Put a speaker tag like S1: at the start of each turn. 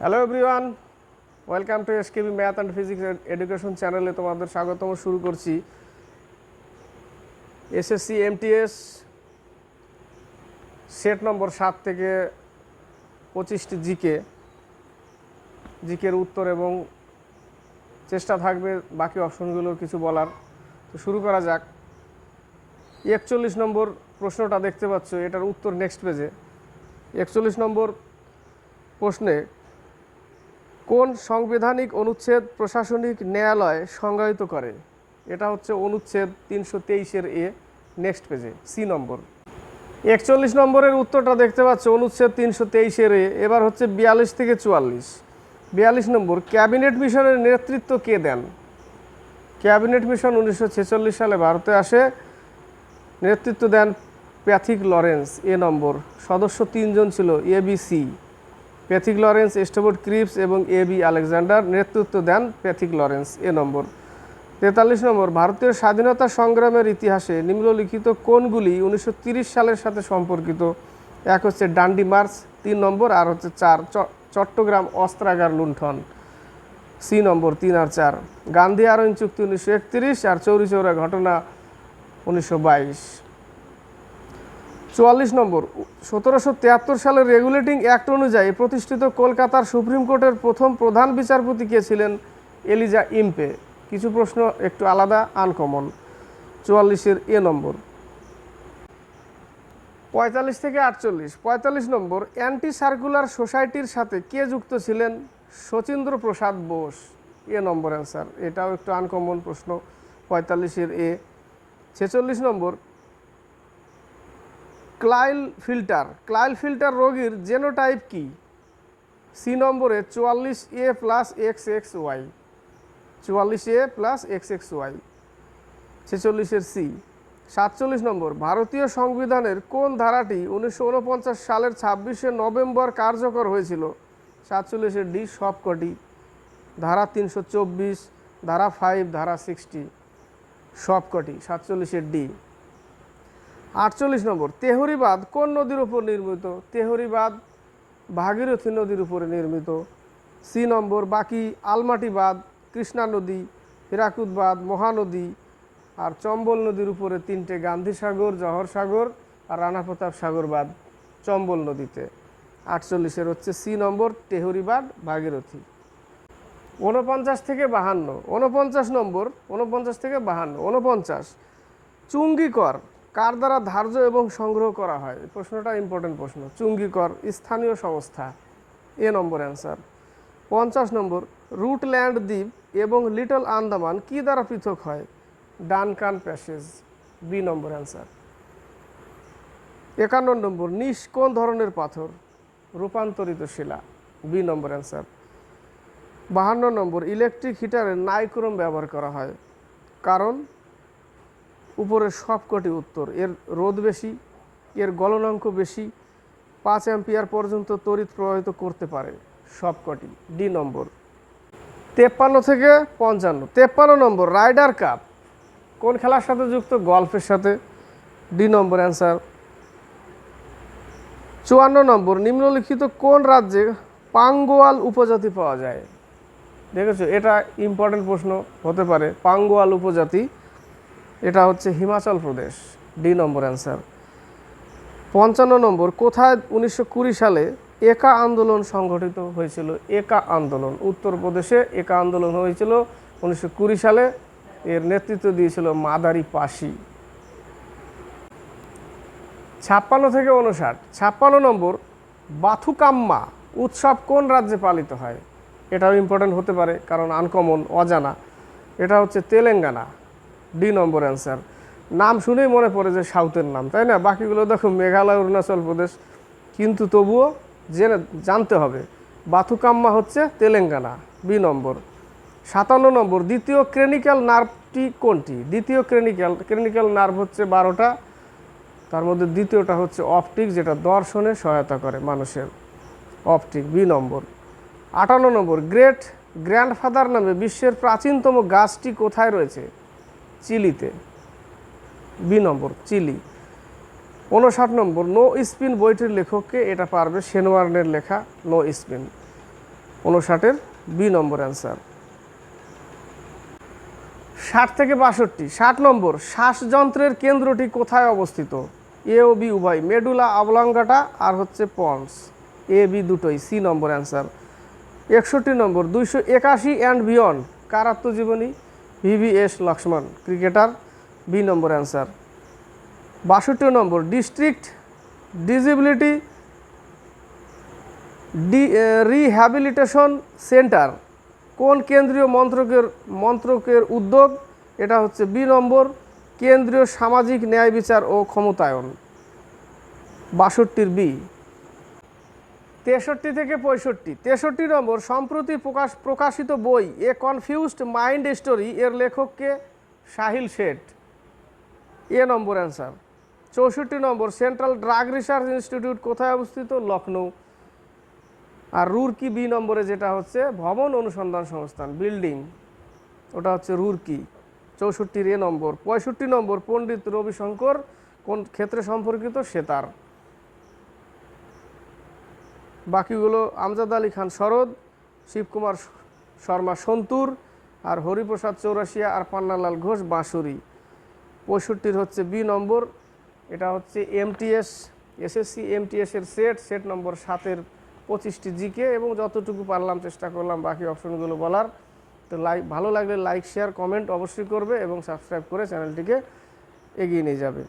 S1: Hello everyone welcome to S SKB math and physics education চ্যানেলে তোমাদের স্বাগতম, শুরু করছি। এসএসসি এমটিএস সেট নম্বর সাত থেকে পঁচিশটি জিকে জিকের উত্তর এবং চেষ্টা থাকবে বাকি অপশনগুলো কিছু বলার। তো শুরু করা যাক। একচল্লিশ নম্বর প্রশ্নটা দেখতে পাচ্ছ, এটার উত্তর নেক্সট পেজে একচল্লিশ নম্বর প্রশ্নে কোন সাংবিধানিক অনুচ্ছেদ প্রশাসনিক ন্যায়ালয় সংজ্ঞায়িত করে? এটা হচ্ছে অনুচ্ছেদ তিনশো তেইশের এ, নেক্সট পেজে, সি নম্বর। একচল্লিশ নম্বরের উত্তরটা দেখতে পাচ্ছ, অনুচ্ছেদ তিনশো তেইশের এ, এবার হচ্ছে বিয়াল্লিশ থেকে চুয়াল্লিশ। বিয়াল্লিশ নম্বর, ক্যাবিনেট মিশনের নেতৃত্ব কে দেন? ক্যাবিনেট মিশন উনিশশো ছেচল্লিশ সালে ভারতে আসে, নেতৃত্ব দেন প্যাথিক লরেন্স, এ নম্বর। সদস্য তিনজন ছিল ABC Pethick Lawrence Stafford Cripps এবং এ বি আলেকজান্ডার নেতৃত্ব দেন প্যাথিক লরেন্স এ নম্বর। তেতাল্লিশ নম্বর, ভারতীয় স্বাধীনতা সংগ্রামের ইতিহাসে নিম্নলিখিত কোনগুলি উনিশশো সালের সাথে সম্পর্কিত। এক হচ্ছে ডান্ডি মার্চ, তিন নম্বর, আর হচ্ছে চার চট্টগ্রাম অস্ত্রাগার লুণ্ঠন। সি নম্বর, তিন আর চার। গান্ধী আরোহণ চুক্তি উনিশশো একত্রিশ আর চৌরি চৌরা ঘটনা উনিশশো বাইশ। চুয়াল্লিশ নম্বর। সতেরোশো তিয়াত্তর সালের রেগুলেটিং অ্যাক্ট অনুযায়ী প্রতিষ্ঠিত কলকাতার সুপ্রিম কোর্টের প্রথম প্রধান বিচারপতি কে ছিলেন এলিজা ইম্পে। কিছু প্রশ্ন একটু আলাদা, আনকমন। চুয়াল্লিশের এ নম্বর। পঁয়তাল্লিশ থেকে আটচল্লিশ। পঁয়তাল্লিশ নম্বর অ্যান্টি সার্কুলার সোসাইটির সাথে কে যুক্ত ছিলেন শচীন্দ্র প্রসাদ বোস? এ নম্বর অ্যান্সার। এটাও একটু আনকমন প্রশ্ন, পঁয়তাল্লিশের এ। ছেচল্লিশ নম্বর ক্লাইল ফিল্টার। ক্লাইল ফিল্টার রোগীর জেনোটাইপ কি? সি নম্বরে চুয়াল্লিশ A plus X X Y চুয়াল্লিশ A plus X X Y ছেচল্লিশের C সাতচল্লিশ নম্বর, ভারতীয় সংবিধানের কোন ধারাটি উনিশশো উনপঞ্চাশ সালের ছাব্বিশে নভেম্বর কার্যকর হয়েছিল? সাতচল্লিশের ডি সবকটি। ধারা তিনশো চব্বিশ, ধারা ফাইভ, ধারা সিক্সটি। সবকটি, সাতচল্লিশের ডি আটচল্লিশ নম্বর তেহরি তেহরিবাদ কোন নদীর উপর নির্মিত? তেহরি তেহরিবাদ ভাগীরথী নদীর উপরে নির্মিত। সি নম্বর, বাকি আলমাটি বাঁধ কৃষ্ণা নদী হীরাকুদ বাঁধ মহানদী, আর চম্বল নদীর উপরে তিনটে গান্ধী সাগর, জহর সাগর আর রানা প্রতাপ সাগর বাঁধ চম্বল নদীতে। আটচল্লিশের হচ্ছে সি নম্বর টেহরি তেহরিবাদ ভাগীরথী। উনপঞ্চাশ থেকে বাহান্ন উনপঞ্চাশ নম্বর উনপঞ্চাশ থেকে বাহান্ন উনপঞ্চাশ চুঙ্গি কর দ্বারা ধার্য এবং সংগ্রহ করা হয়? প্রশ্নটা ইম্পর্টেন্ট প্রশ্ন। চুঙ্গিকর, স্থানীয় সংস্থা। এ নম্বর অ্যান্সার পঞ্চাশ নম্বর, রুটল্যান্ড দ্বীপ এবং লিটল আন্দামান কি দ্বারা পৃথক হয়? Duncan passage. বি নম্বর অ্যান্সার একান্ন নম্বর, নিস কোন ধরনের পাথর? রূপান্তরিত শিলা। বি নম্বর অ্যান্সার বাহান্ন নম্বর ইলেকট্রিক হিটারে নাইক্রোম ব্যবহার করা হয়। কারণ উপরের সবকটি উত্তর। এর রোদ বেশি, এর গলনাঙ্ক বেশি, পাঁচ অ্যাম্পিয়ার পর্যন্ত তড়িৎ প্রবাহিত করতে পারে সবকটি। ডি নম্বর। তেপ্পান্ন থেকে পঞ্চান্ন। তেপ্পান্ন নম্বর, রাইডার কাপ। কোন খেলার সাথে যুক্ত? গল্ফের সাথে। ডি নম্বর অ্যান্সার। চুয়ান্ন নম্বর, নিম্নলিখিত কোন রাজ্যে পাঙ্গোয়াল উপজাতি পাওয়া যায়? দেখেছ, এটা ইম্পর্টেন্ট প্রশ্ন হতে পারে। পাঙ্গোয়াল উপজাতি এটা হচ্ছে হিমাচল প্রদেশ, ডি নম্বর অ্যান্সার। পঞ্চান্ন নম্বর, কোথায় উনিশশো কুড়ি সালে একা আন্দোলন সংগঠিত হয়েছিল? একা আন্দোলন। উত্তরপ্রদেশে একা আন্দোলন হয়েছিল। উনিশশো কুড়ি সালে এর নেতৃত্ব দিয়েছিল মাদারি পাশি। ছাপ্পান্ন থেকে উনষাট ছাপ্পান্ন নম্বর, বাথুকাম্মা উৎসব কোন রাজ্যে পালিত হয়? এটাও ইম্পর্টেন্ট হতে পারে, কারণ আনকমন অজানা। এটা হচ্ছে তেলেঙ্গানা। ডি নম্বর অ্যান্সার নাম শুনেই মনে পড়ে যে সাউথের নাম, তাই না? বাকিগুলো দেখো মেঘালয়, অরুণাচল প্রদেশ। কিন্তু তবুও জেনে জানতে হবে, বাথুকাম্মা হচ্ছে তেলেঙ্গানা, বি নম্বর। সাতান্ন নম্বর, দ্বিতীয় ক্রেনিক্যাল নার্ভটি কোনটি? দ্বিতীয় ক্রেনিক্যাল ক্রেনিক্যাল নার্ভ হচ্ছে বারোটা, তার মধ্যে দ্বিতীয়টা হচ্ছে অপটিক যেটা দর্শনে সহায়তা করে মানুষের। অপটিক বি নম্বর। আটান্ন নম্বর গ্রেট গ্র্যান্ডফাদার নামে বিশ্বের প্রাচীনতম গাছটি কোথায় রয়েছে? চিলিতে। বি নম্বর, চিলি। উনষাট নম্বর, নো স্পিন বইটির লেখককে এটা পারবে সেনওয়ার্নের লেখা নো স্পিন। উনষাটের বি নম্বর অ্যান্সার। ষাট থেকে বাষট্টি, ষাট নম্বর, শ্বাসযন্ত্রের কেন্দ্রটি কোথায় অবস্থিত? এ ও বি উভয়, মেডুলা অবলঙ্গাটা আর হচ্ছে পন্স এ, বি দুটোই, সি নম্বর অ্যান্সার। একষট্টি নম্বর, দুইশো একাশি অ্যান্ড বিয়ন্ড কার আত্মজীবনী ভিভিএস লক্ষ্মণ ক্রিকেটার বি নম্বর অ্যান্সার বাষট্টি নম্বর district disability D rehabilitation centre কোন কেন্দ্রীয় মন্ত্রকের মন্ত্রকের উদ্যোগ? এটা হচ্ছে বি নম্বর কেন্দ্রীয় সামাজিক ন্যায় বিচার ও ক্ষমতায়ন। বাষট্টির বি তেষট্টি থেকে পঁয়ষট্টি। তেষট্টি নম্বর, সম্প্রতি প্রকাশ, প্রকাশিত বই, এ কনফিউজড মাইন্ড স্টোরি, এর লেখককে সাহিল শেঠ। এ নম্বর অ্যান্সার। চৌষট্টি নম্বর, সেন্ট্রাল ড্রাগ রিসার্চ ইনস্টিটিউট কোথায় অবস্থিত? লখনৌ আর রুরকি বি নম্বরে যেটা হচ্ছে, ভবন অনুসন্ধান সংস্থান, বিল্ডিং। ওটা হচ্ছে রুরকি। চৌষট্টির এ নম্বর। পঁয়ষট্টি নম্বর, পণ্ডিত রবিশঙ্কর, কোন ক্ষেত্রে সম্পর্কিত? সেতার। বাকিগুলো আমজাদ আলী খান শরৎ শিবকুমার শর্মা সন্তুর আর হরিপ্রসাদ চৌরাশিয়া আর পান্নালাল ঘোষ বাঁশুরি। পঁয়ষট্টির হচ্ছে বি নম্বর, এটা হচ্ছে এমটিএস, এসএসসি এমটিএস এর সেট সেট নম্বর সাতের পঁচিশটি জিকে, এবং যতটুকু পারলাম চেষ্টা করলাম বাকি অপশনগুলো বলার। তো লাইক ভালো লাগলে লাইক, শেয়ার, কমেন্ট অবশ্যই করবে এবং সাবস্ক্রাইব করে চ্যানেলটিকে এগিয়ে নিয়ে যাবে।